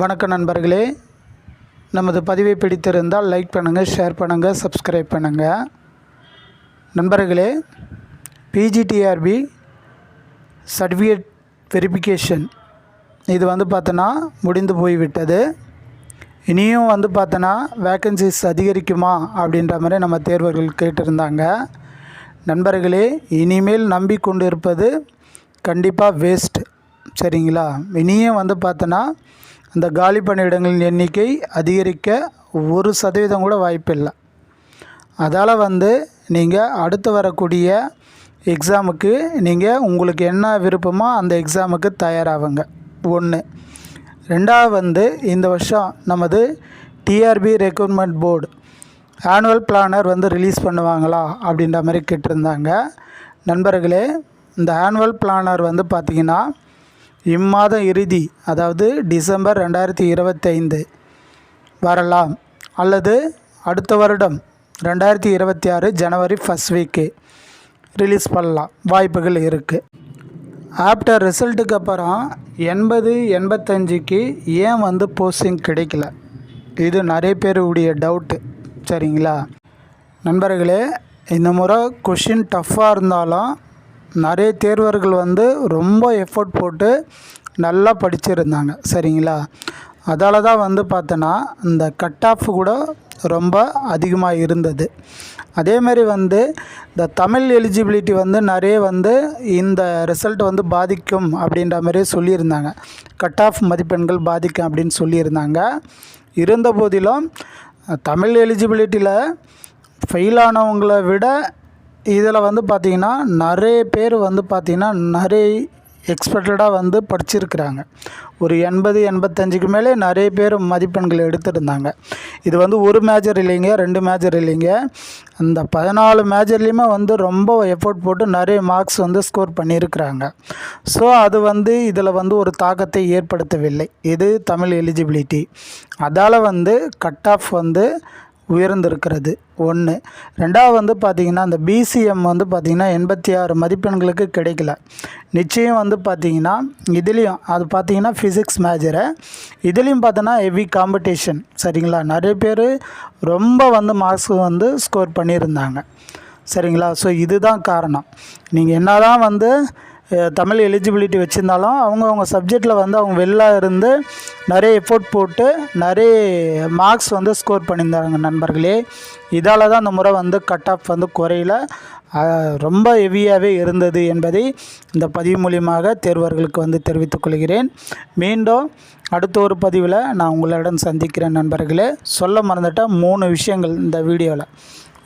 வணக்கம் நண்பர்களே. நமது பதிவை பிடித்திருந்தால் லைக் பண்ணுங்கள் ஷேர் பண்ணுங்கள் சப்ஸ்கிரைப் பண்ணுங்கள் நண்பர்களே பிஜிடிஆர்பி சர்டிஃபிகேட் வெரிஃபிகேஷன். இது வந்து பார்த்தோன்னா முடிந்து போய்விட்டது. இனியும் வந்து பார்த்தோன்னா வேக்கன்சிஸ் அதிகரிக்குமா அப்படின்ற மாதிரி நம்ம தேர்வர்கள் கேட்டிருந்தாங்க. நண்பர்களே இனிமேல் நம்பி கொண்டு இருப்பது கண்டிப்பாக வேஸ்ட் சரிங்களா? இனியும் வந்து பார்த்தோன்னா அந்த காலி பணியிடங்களின் எண்ணிக்கை அதிகரிக்க ஒரு சதவீதம் கூட வாய்ப்பில்லை. அதால் வந்து நீங்கள் அடுத்து வரக்கூடிய எக்ஸாமுக்கு நீங்கள் உங்களுக்கு என்ன விருப்பமோ அந்த எக்ஸாமுக்கு தயாராகுங்க. ஒன்று ரெண்டாவது வந்து இந்த வருஷம் நமது TRB recruitment board annual planner வந்து ரிலீஸ் பண்ணுவாங்களா அப்படின்ற மாதிரி கேட்டிருந்தாங்க. நண்பர்களே இந்த ஆனுவல் பிளானர் வந்து பார்த்திங்கன்னா இம்மாதம் இறுதி அதாவது டிசம்பர் ரெண்டாயிரத்தி இருபத்தைந்து வரலாம். அல்லது அடுத்த வருடம் ரெண்டாயிரத்தி இருபத்தி ஆறு ஜனவரி ஃபஸ்ட் வீக்கு ரிலீஸ் பண்ணலாம். வாய்ப்புகள் இருக்குது ஆஃப்டர் ரிசல்ட்டுக்கு அப்புறம் எண்பது எண்பத்தஞ்சுக்கு ஏன் வந்து போஸ்டிங் கிடைக்கல? இது நிறைய பேருடைய டவுட்டு சரிங்களா? நண்பர்களே இந்த முறை கொஷின் டஃப்பாக இருந்தாலும் நிறைய தேர்வர்கள் வந்து ரொம்ப எஃபோர்ட் போட்டு நல்லா படிச்சிருந்தாங்க. சரிங்களா? அதால் தான் வந்து பார்த்தோன்னா இந்த கட் ஆஃப் கூட ரொம்ப அதிகமாக இருந்தது. அதேமாரி வந்து இந்த தமிழ் எலிஜிபிலிட்டி வந்து நிறைய வந்து இந்த ரிசல்ட் வந்து பாதிக்கும் அப்படின்ற மாதிரியே சொல்லியிருந்தாங்க. கட் ஆஃப் மதிப்பெண்கள் பாதிக்கும் அப்படின்னு சொல்லியிருந்தாங்க. இருந்த போதிலும் தமிழ் எலிஜிபிலிட்டியில் ஃபெயிலானவங்களை விட இதில் வந்து பார்த்திங்கன்னா நிறைய பேர் வந்து பார்த்திங்கன்னா நிறைய எக்ஸ்பெக்டடாக வந்து படிச்சிருக்கிறாங்க. ஒரு எண்பது எண்பத்தஞ்சுக்கு மேலே நிறைய பேர் மதிப்பெண்கள் எடுத்திருந்தாங்க. இது வந்து ஒரு மேஜர் இல்லைங்க ரெண்டு மேஜர் இல்லைங்க. அந்த பதினாலு மேஜர்லேயுமே வந்து ரொம்ப எஃபோர்ட் போட்டு நிறைய மார்க்ஸ் வந்து ஸ்கோர் பண்ணியிருக்கிறாங்க. ஸோ அது வந்து இதில் வந்து ஒரு தாக்கத்தை ஏற்படுத்தவில்லை. இது தமிழ் எலிஜிபிலிட்டி அதால் வந்து கட் ஆஃப் வந்து உயர்ந்திருக்கிறது. ஒன்று ரெண்டாவது வந்து பார்த்திங்கன்னா அந்த பிசிஎம் வந்து பார்த்திங்கன்னா எண்பத்தி ஆறு மதிப்பெண்களுக்கு கிடைக்கல. நிச்சயம் வந்து பார்த்திங்கன்னா இதுலேயும் அது பார்த்திங்கன்னா ஃபிசிக்ஸ் மேஜரு இதுலேயும் பார்த்தோன்னா ஹெவி காம்படிஷன் சரிங்களா? நிறைய பேர் ரொம்ப வந்து மார்க்ஸ் வந்து ஸ்கோர் பண்ணியிருந்தாங்க. சரிங்களா? ஸோ இதுதான் காரணம். நீங்கள் என்ன தான் வந்து தமிழ் எலிஜிபிலிட்டி வச்சுருந்தாலும் அவங்கவுங்க சப்ஜெக்டில் வந்து அவங்க வெளில இருந்து நிறைய எஃபோர்ட் போட்டு நிறைய மார்க்ஸ் வந்து ஸ்கோர் பண்ணியிருந்தாங்க நண்பர்களே. இதால் தான் அந்த முறை வந்து கட் ஆஃப் வந்து குறையில. ரொம்ப ஹெவியாகவே இருந்தது என்பதை இந்த பதிவு மூலியமாக தேர்வர்களுக்கு வந்து தெரிவித்துக் கொள்கிறேன். மீண்டும் அடுத்த ஒரு பதிவில் நான் உங்களிடம் சந்திக்கிறேன் நண்பர்களே. சொல்ல மறந்துட்டால் மூணு விஷயங்கள் இந்த வீடியோவில்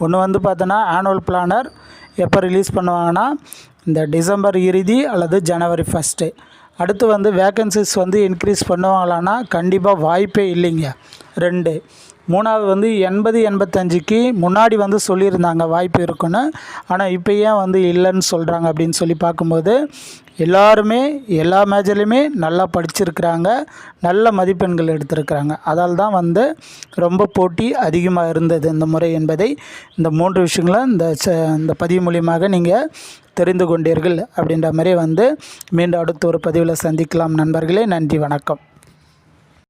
ஒன்று வந்து பார்த்தோன்னா ஆனுவல் பிளானர் எப்போ ரிலீஸ் பண்ணுவாங்கன்னா இந்த டிசம்பர் இறுதி அல்லது ஜனவரி ஃபஸ்ட்டு அடுத்து வந்து வேக்கன்சிஸ் வந்து இன்க்ரீஸ் பண்ணுவாங்களான்னா கண்டிப்பாக வாய்ப்பே இல்லைங்க. ரெண்டு. மூணாவது வந்து எண்பது எண்பத்தஞ்சுக்கு முன்னாடி வந்து சொல்லியிருந்தாங்க வாய்ப்பு இருக்குன்னு. ஆனால் இப்போ ஏன் வந்து இல்லைன்னு சொல்கிறாங்க அப்படின்னு சொல்லி பார்க்கும்போது எல்லாருமே எல்லா மேஜர்லையுமே நல்லா படிச்சிருக்கிறாங்க நல்ல மதிப்பெண்கள் எடுத்திருக்கிறாங்க. அதால் தான் வந்து ரொம்ப போட்டி அதிகமாக இருந்தது இந்த முறை என்பதை இந்த மூன்று விஷயங்களை இந்த ச இந்த பதிவு மூலியமாக நீங்கள் தெரிந்து கொண்டீர்கள் அப்படின்ற மாதிரி வந்து மீண்டும் அடுத்த ஒரு பதிவில் சந்திக்கலாம் நண்பர்களே. நன்றி வணக்கம்.